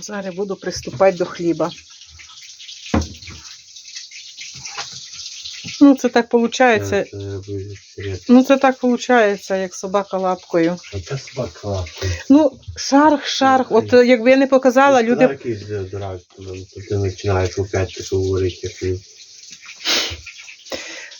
Зараз буду приступати до хліба. Ну, це так виходить. Ну, це так виходить, як собака лапкою. Яка собака лапка? Ну, шарх, шарх. От якби я не показала, люди. Якийсь драк, ти починаєш опять говорити.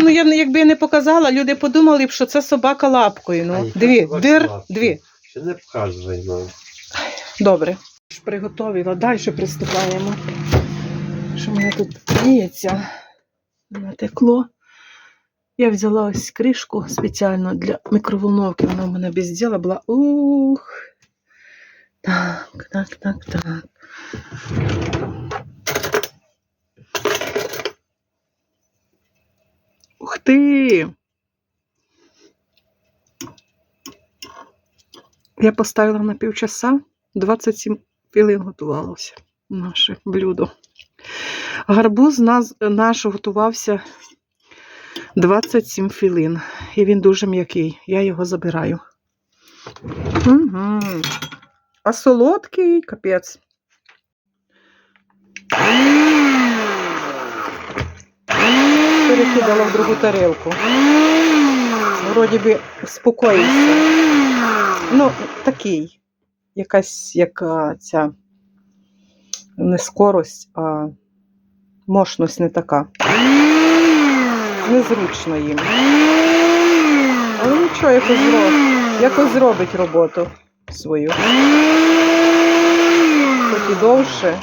Ну, я, якби я не показала, люди подумали б, що це собака лапкою. Ну, яка дві, дир, лапкою? дві. Ще не показувай нам. Добре. Приготовила, далі приступаємо. Що мене тут діється? Натекло. Я взяла ось кришку спеціально для мікроволновки. Вона в мене без діла була. Ух. Так, так, так, так. Ух ти! Я поставила на півчаса, 27 хвилин готувалося наше блюдо. Гарбуз нас, наш готувався 27 хвилин. І він дуже м'який. Я його забираю. Угу. А солодкий капець. Перекидала в другу тарелку. Вроді би спокоївся. Ну, такий. Якась як ця не скорость, а мощність не така. Незручно їм. Але нічого, якось зробить, якось зробить роботу свою. Хоч і довше.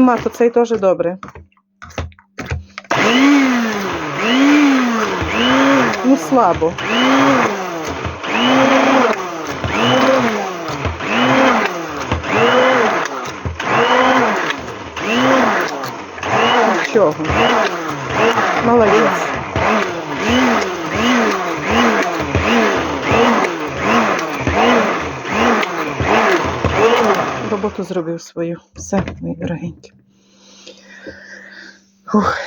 Нема, то це й теж добре. Ну, слабо. Нічого. Молодець. Роботу зробив свою. Все, мої дорогенькі. Ух.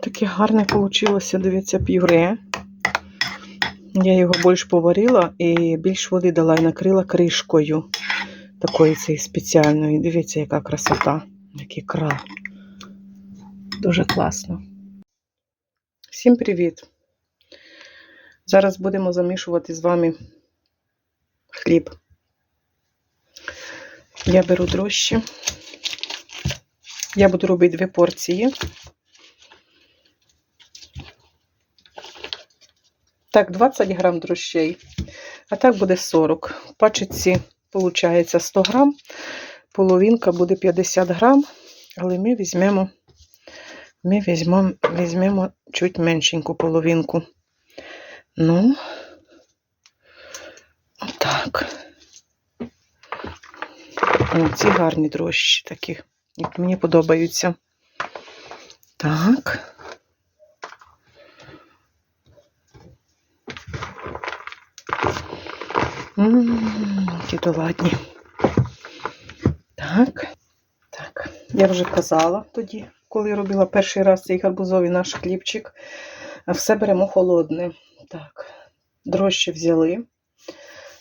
Таке гарне вийшло, дивіться, пюре. Я його більш поварила і більш води дала і накрила кришкою. Такої цієї спеціальної. Дивіться, яка красота, який край. Дуже класно. Всім привіт! Зараз будемо замішувати з вами хліб. Я беру дрожжі. Я буду робити дві порції. Так, 20 грам дрожжей, а так буде 40. В виходить 100 грам, половинка буде 50 грам, але ми візьмемо, ми візьмемо, візьмемо чуть меншеньку половинку. Ну, отак. Ці гарні дрожжі такі, як мені подобаються. Так. Ммм, які то ладні. Так. Так. Я вже казала тоді, коли робила перший раз цей гарбузовий наш хлібчик. Все беремо холодне. Так. Дрожжі взяли.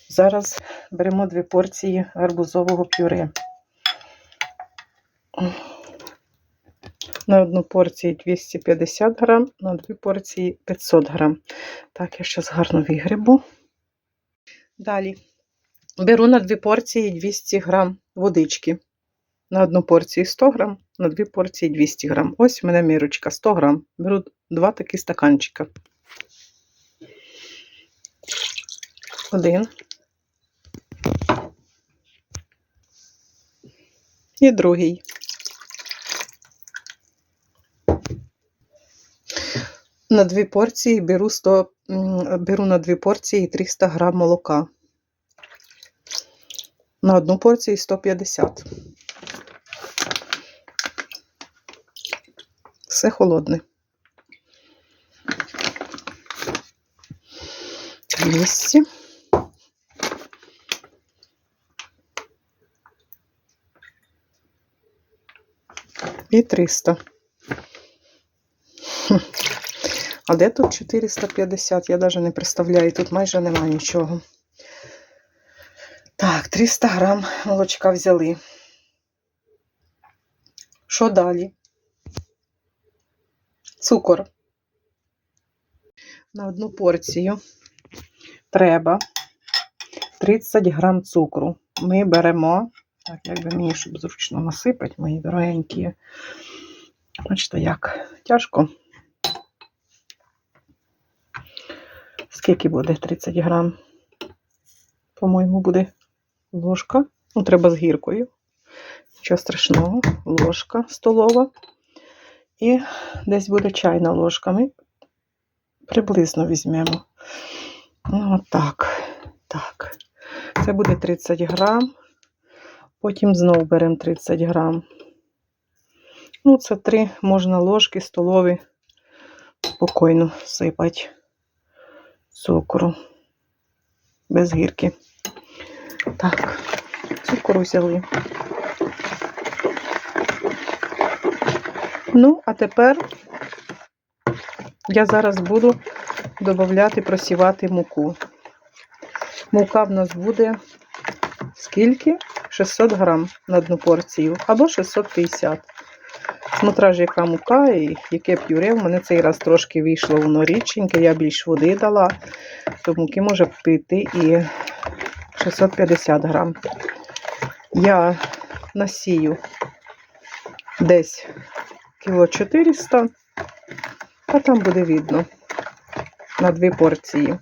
Зараз беремо дві порції гарбузового пюре. На одну порцію 250 грам, на дві порції 500 грам. Так, я зараз гарно вигребу. Далі беру на дві порції 200 грам водички. На одну порцію 100 грам, на дві порції 200 грам. Ось у мене мірочка 100 грам. Беру два такі стаканчика. Один. І другий. На дві порції беру 100, беру на дві порції 300 грам молока. На одну порцію 150. Все холодне. 200. І 300. А де тут 450? Я навіть не представляю, тут майже немає нічого. Так, 300 грам молочка взяли. Що далі? Цукор. На одну порцію треба 30 грам цукру. Ми беремо, так, як би мені, щоб зручно насипати, мої дорогенькі. Бачите, як тяжко. Скільки буде 30 грам? По-моєму, буде ложка. Ну, треба з гіркою. Нічого страшного, ложка столова. І десь буде чайна ложка. Ми приблизно візьмемо. Ну, отак. Так. Це буде 30 грам. Потім знову беремо 30 грам. Ну, це три можна ложки столові спокійно сипати цукру. Без гірки. Так, цукру взяли. Ну, а тепер я зараз буду додати, просівати муку. Мука в нас буде скільки? 600 грам на одну порцію, або 650. Смотря ж, яка мука і яке пюре. В мене цей раз трошки вийшло воно рідченьке, я більш води дала, то муки може піти і 650 грам. Я насію десь кіло 400, а там буде видно на дві порції.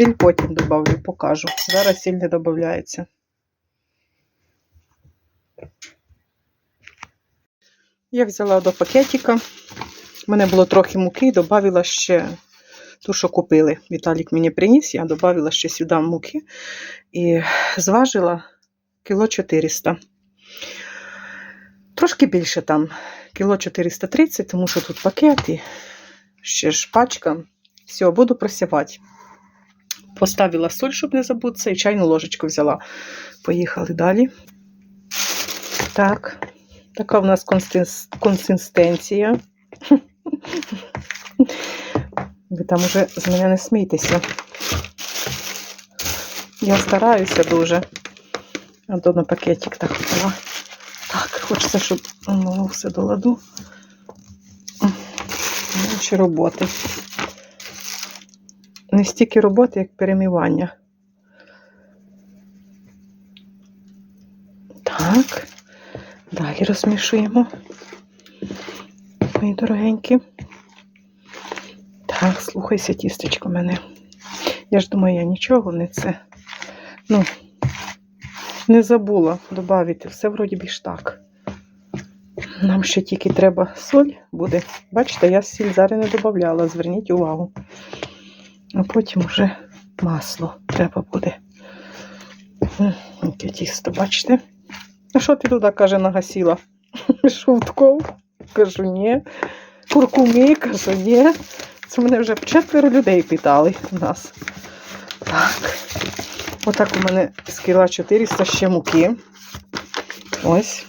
Сіль потім додавлю, покажу. Зараз сіль не додається. Я взяла до пакетика. У мене було трохи муки, додавила ще ту, що купили. Віталік мені приніс, я додавила ще сюди муки і зважила кіло 400. Трошки більше там, кіло 430, тому що тут пакет і ще ж пачка. Все, буду просівати. Поставила соль, щоб не забутися, і чайну ложечку взяла. Поїхали далі. Так, така в нас консистенція. Ви там уже з мене не смійтеся. Я стараюся дуже. А на пакетик так взяла. Так, хочеться, щоб воно все до ладу. Менше роботи. Не стільки роботи, як перемивання. Так, далі розмішуємо. Мої дорогенькі. Так, слухайся, тістечко мене. Я ж думаю, я нічого не це. Ну, не забула додати. Все вроді б ж так. Нам ще тільки треба соль буде. Бачите, я сіль зараз не додавала, зверніть увагу. А потім вже масло треба буде. Яке тісто, бачите? А що ти туди, каже, нагасіла? Шутков? Кажу, ні. Куркуми, кажу, ні. Це мене вже четверо людей питали у нас. Так. Отак у мене з кіла 400 ще муки. Ось.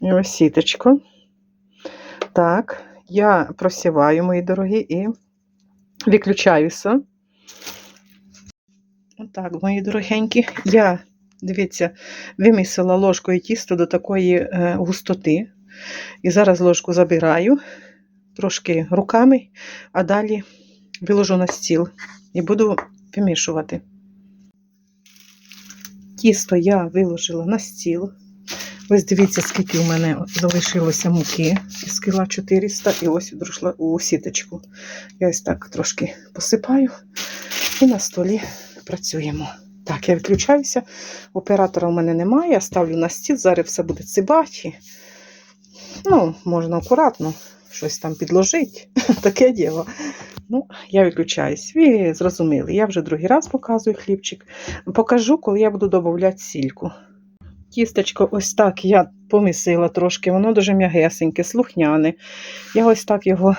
І ось сіточко. Так, я просіваю, мої дорогі, і виключаюся. Отак, мої дорогенькі. Я, дивіться, вимісила ложкою тісто до такої е, густоти. І зараз ложку забираю трошки руками, а далі виложу на стіл і буду вимішувати. Тісто я виложила на стіл. Ось дивіться, скільки у мене залишилося муки з кіла 400 і ось відрушла у сіточку. Я ось так трошки посипаю і на столі працюємо. Так, я відключаюся. Оператора у мене немає, я ставлю на стіл, зараз все буде цибаті. Ну, можна акуратно щось там підложити. Таке діло. Ну, я відключаюсь. Ви зрозуміли, я вже другий раз показую хлібчик. Покажу, коли я буду додавати сільку. Тістечко ось так я помісила трошки, воно дуже м'ягесеньке, слухняне. Я ось так його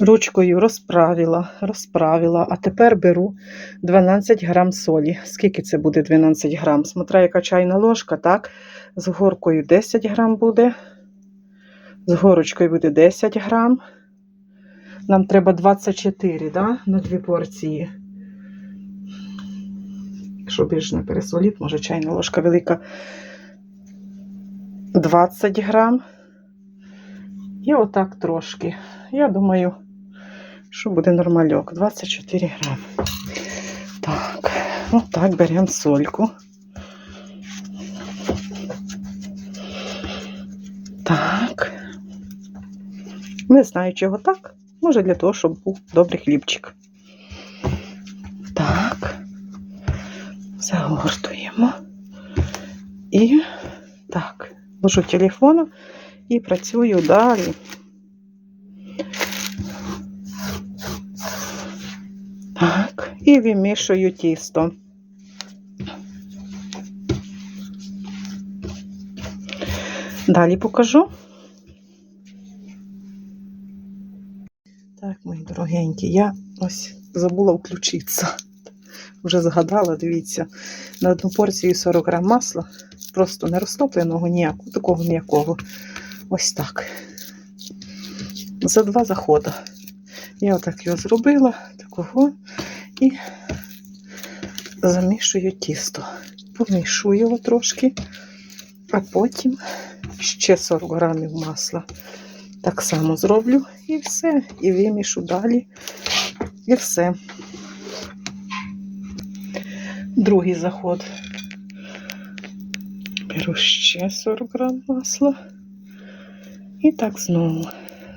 ручкою розправила, розправила, а тепер беру 12 грам солі. Скільки це буде 12 грам? Смотря, яка чайна ложка, так? З горкою 10 грам буде. З горочкою буде 10 грам. Нам треба 24, да? на дві порції. Якщо більш не пересоліть, може чайна ложка велика. 20 грам. І отак трошки. Я думаю, що буде нормальок. 24 грам. Так, отак беремо сольку. Так. Не знаю, чого так. Може, для того, щоб був добрий хлібчик. Загортуємо. І так, ложу телефон і працюю далі. Так, і вимішую тісто. Далі покажу. Так, мої дорогенькі, я ось забула включитися. Вже згадала, дивіться, на одну порцію 40 грам масла, просто не розтопленого ніякого, такого м'якого. Ось так. За два заходи. Я отак його зробила, такого, і замішую тісто. Помішую його трошки, а потім ще 40 грамів масла. Так само зроблю і все. І вимішу далі. І все. Другий заход. Беру ще 40 грам масла. І так знову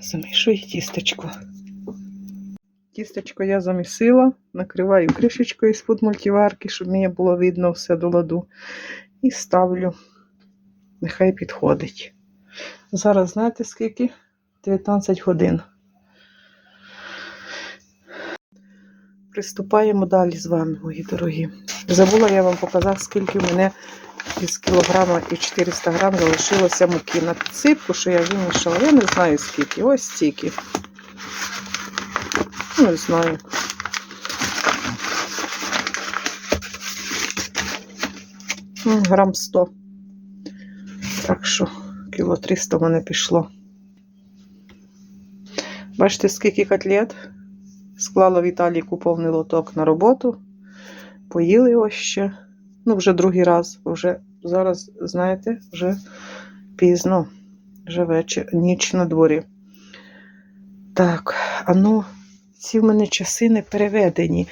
замішую тістечко. Тістечко я замісила, накриваю кришечкою з-під мультиварки, щоб мені було видно все до ладу. І ставлю. Нехай підходить. Зараз знаєте скільки? 19 годин. Приступаємо далі з вами, мої дорогі. Забула я вам показати, скільки в мене із кілограма і 400 грам залишилося муки на підсипку, що я вимішала. Я не знаю скільки. Ось стільки. Не знаю. Грам 100. Так що кіло 300 в мене пішло. Бачите, скільки котлет? Склала Віталіку повний лоток на роботу. Поїли ось ще. Ну, вже другий раз. Вже зараз, знаєте, вже пізно. Вже вечір, ніч на дворі. Так, а ну, ці в мене часи не переведені.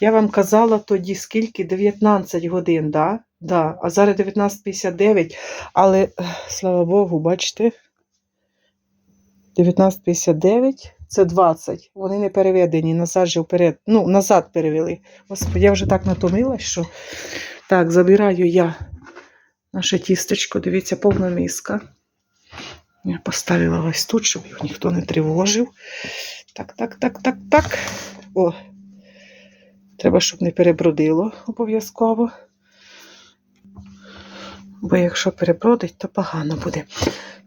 Я вам казала тоді, скільки? 19 годин, да? Да. А зараз 19.59. Але, слава Богу, бачите? 19.59 це 20. Вони не переведені, назад же вперед. Ну, назад перевели. Господи, я вже так натомилась, що. Так, забираю я наше тістечко. Дивіться, повна миска. Я поставила ось тут, щоб його ніхто не тривожив. Так, так, так, так, так. О. Треба, щоб не перебродило обов'язково. Бо якщо перебродить, то погано буде.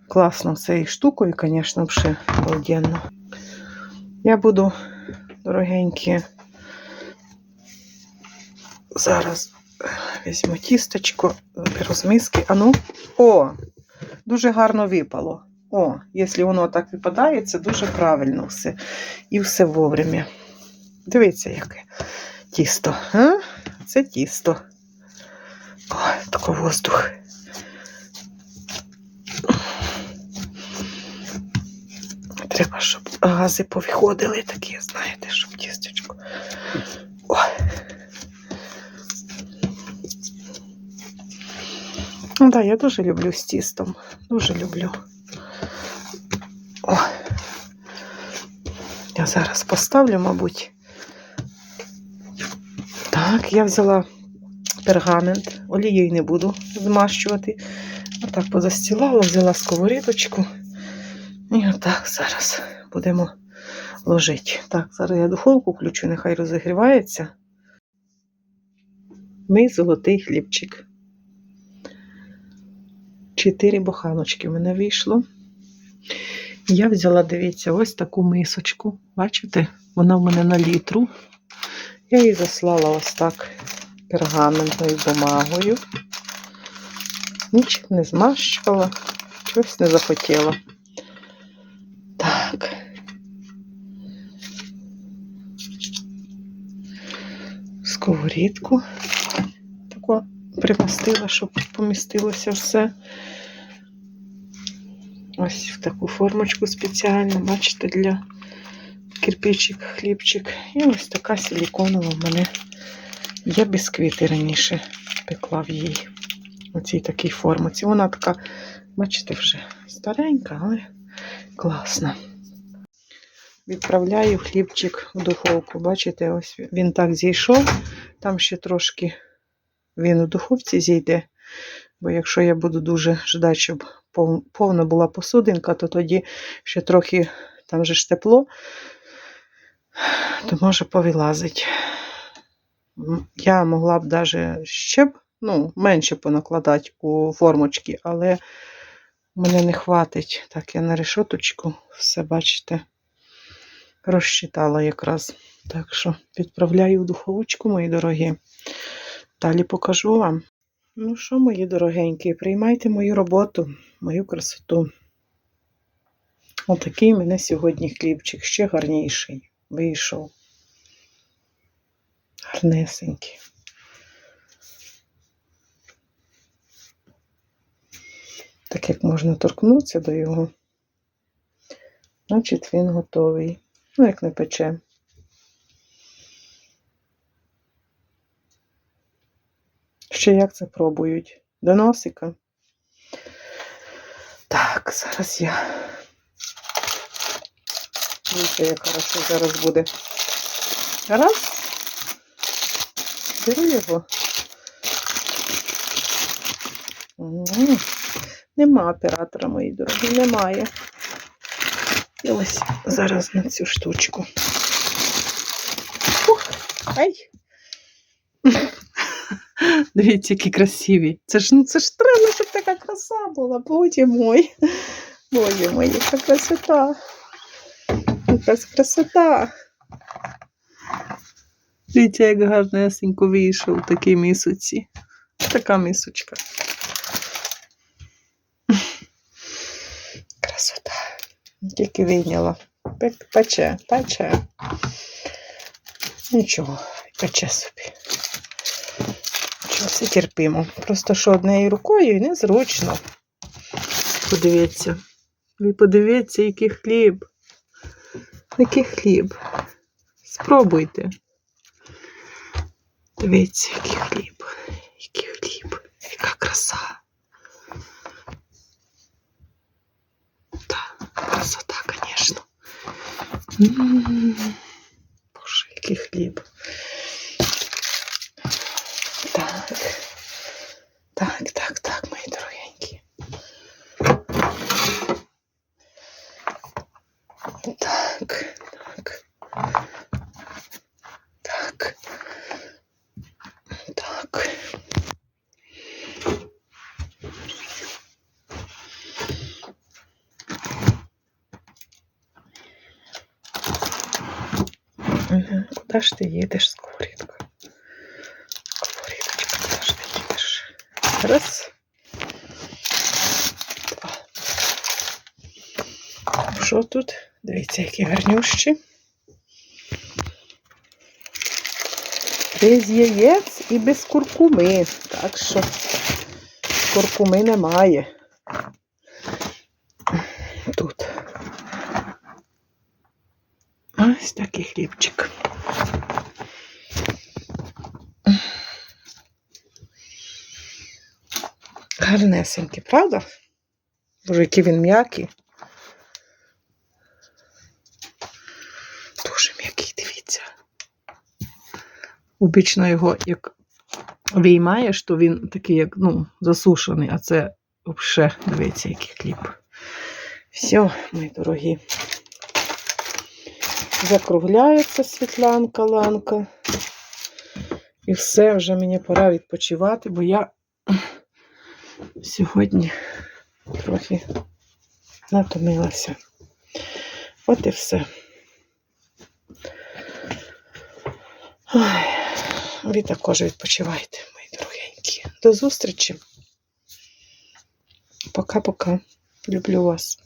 Класно цією штукою, звісно, вже обалденно. Я буду, дорогенькі, зараз візьму тістечко, заберу з миски. А ну, о, дуже гарно випало. О, якщо воно так випадає, це дуже правильно все. І все вовремя. Дивіться, яке тісто. А? Це тісто. О, такий воздух. Треба, щоб гази повиходили такі, знаєте, щоб тістечко. О. Ну, да, я дуже люблю з тістом. Дуже люблю. О. Я зараз поставлю, мабуть. Так, я взяла пергамент, олією не буду змащувати. Отак позастілала, взяла сковорідочку. І отак зараз будемо ложити. Так, зараз я духовку включу, нехай розігрівається. Мій золотий хлібчик. Чотири буханочки в мене вийшло. Я взяла, дивіться, ось таку мисочку. Бачите? Вона в мене на літру. Я її заслала ось так пергаментною бумагою. Нічим не змащувала, чогось не захотіла. Сковорідку. Таку примостила, щоб помістилося все. Ось в таку формочку спеціальну, бачите, для кирпичик, хлібчик. І ось така силіконова в мене. Я бісквіти раніше пекла в їй. У цій такій формуці. Вона така, бачите, вже старенька, але класна. Відправляю хлібчик в духовку. Бачите, ось він так зійшов. Там ще трошки він у духовці зійде. Бо якщо я буду дуже ждати, щоб повна була посудинка, то тоді ще трохи там же ж тепло, то може повилазить. Я могла б навіть ще б, ну, менше понакладати у формочки, але мене не хватить. Так, я на решоточку все, бачите, розчитала якраз. Так що відправляю в духовочку, мої дорогі. Далі покажу вам. Ну що, мої дорогенькі, приймайте мою роботу, мою красоту. Отакий в мене сьогодні хлібчик, ще гарніший вийшов. Гарнесенький. Так як можна торкнутися до його, значить він готовий. Ну, як не пече. Ще як це пробують? До носика. Так, зараз я. Дивіться, як хорошо зараз буде. Раз. Беру його. М, Нема оператора, мої дорогі, немає. І ось зараз на цю штучку. Ух, ай! Дивіться, які красиві. Це ж, ну, це ж треба, щоб така краса була. Боже мой. Боже мой, яка красота. Якась красота. Дивіться, як гарнесенько вийшов в такій мисоці. Така мисочка. Тільки вийняла. Пече, пече. Нічого, пече собі. Все терпимо. Просто що однією рукою і незручно. Подивіться. Ви подивіться, який хліб. Який хліб. Спробуйте. Дивіться, який хліб. Який хліб. Яка краса. Так, красота, звісно. М, Боже, який хліб. Так так, так, мої дорогенькі. Так, так. Так. Так. Ж ти їдеш, сковорідка? Сковорідочка, куди ж ти їдеш? Раз. Що тут? Дивіться, які гарнющі. Без яєць і без куркуми. Так що куркуми немає. Тут. Ось такий хлібчик. Гарнесенький, правда? Боже, який він м'який. Дуже м'який, дивіться. Обічно його, як виймаєш, то він такий, як ну, засушений, а це взагалі, дивіться, який хліб. Все, мої дорогі. закругляється Світланка Ланка. І все, вже мені пора відпочивати, бо я сьогодні трохи натомилася. От і все. Ой, ви також відпочивайте, мої дорогенькі. До зустрічі. Пока-пока. Люблю вас.